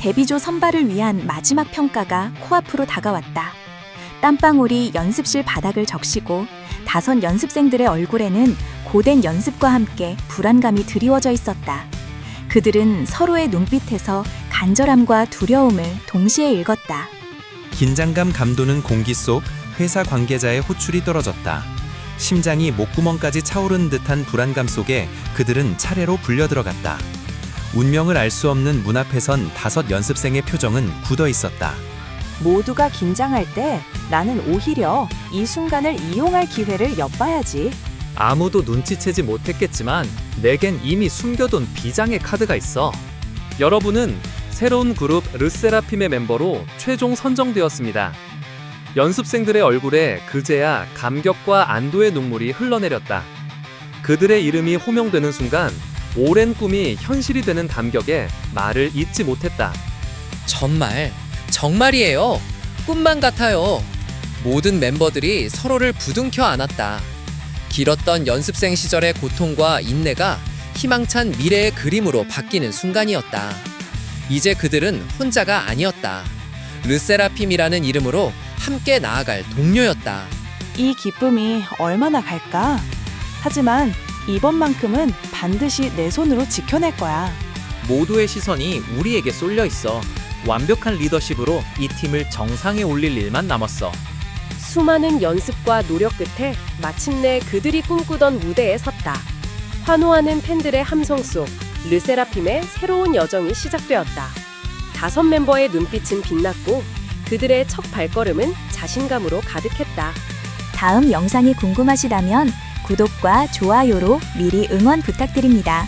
데뷔조 선발을 위한 마지막 평가가 코앞으로 다가왔다. 땀방울이 연습실 바닥을 적시고 다섯 연습생들의 얼굴에는 고된 연습과 함께 불안감이 드리워져 있었다. 그들은 서로의 눈빛에서 간절함과 두려움을 동시에 읽었다. 긴장감 감도는 공기 속 회사 관계자의 호출이 떨어졌다. 심장이 목구멍까지 차오르는 듯한 불안감 속에 그들은 차례로 불려 들어갔다. 운명을 알 수 없는 문 앞에선 다섯 연습생의 표정은 굳어 있었다. 모두가 긴장할 때 나는 오히려 이 순간을 이용할 기회를 엿봐야지. 아무도 눈치채지 못했겠지만 내겐 이미 숨겨둔 비장의 카드가 있어. 여러분은 새로운 그룹 르세라핌의 멤버로 최종 선정되었습니다. 연습생들의 얼굴에 그제야 감격과 안도의 눈물이 흘러내렸다. 그들의 이름이 호명되는 순간 오랜 꿈이 현실이 되는 감격에 말을 잇지 못했다. 정말, 정말이에요. 꿈만 같아요. 모든 멤버들이 서로를 부둥켜 안았다. 길었던 연습생 시절의 고통과 인내가 희망찬 미래의 그림으로 바뀌는 순간이었다. 이제 그들은 혼자가 아니었다. 르세라핌이라는 이름으로 함께 나아갈 동료였다. 이 기쁨이 얼마나 갈까? 하지만 이번만큼은 반드시 내 손으로 지켜낼 거야. 모두의 시선이 우리에게 쏠려 있어. 완벽한 리더십으로 이 팀을 정상에 올릴 일만 남았어. 수많은 연습과 노력 끝에 마침내 그들이 꿈꾸던 무대에 섰다. 환호하는 팬들의 함성 속 르세라핌의 새로운 여정이 시작되었다. 다섯 멤버의 눈빛은 빛났고 그들의 첫 발걸음은 자신감으로 가득했다. 다음 영상이 궁금하시다면 구독과 좋아요로 미리 응원 부탁드립니다.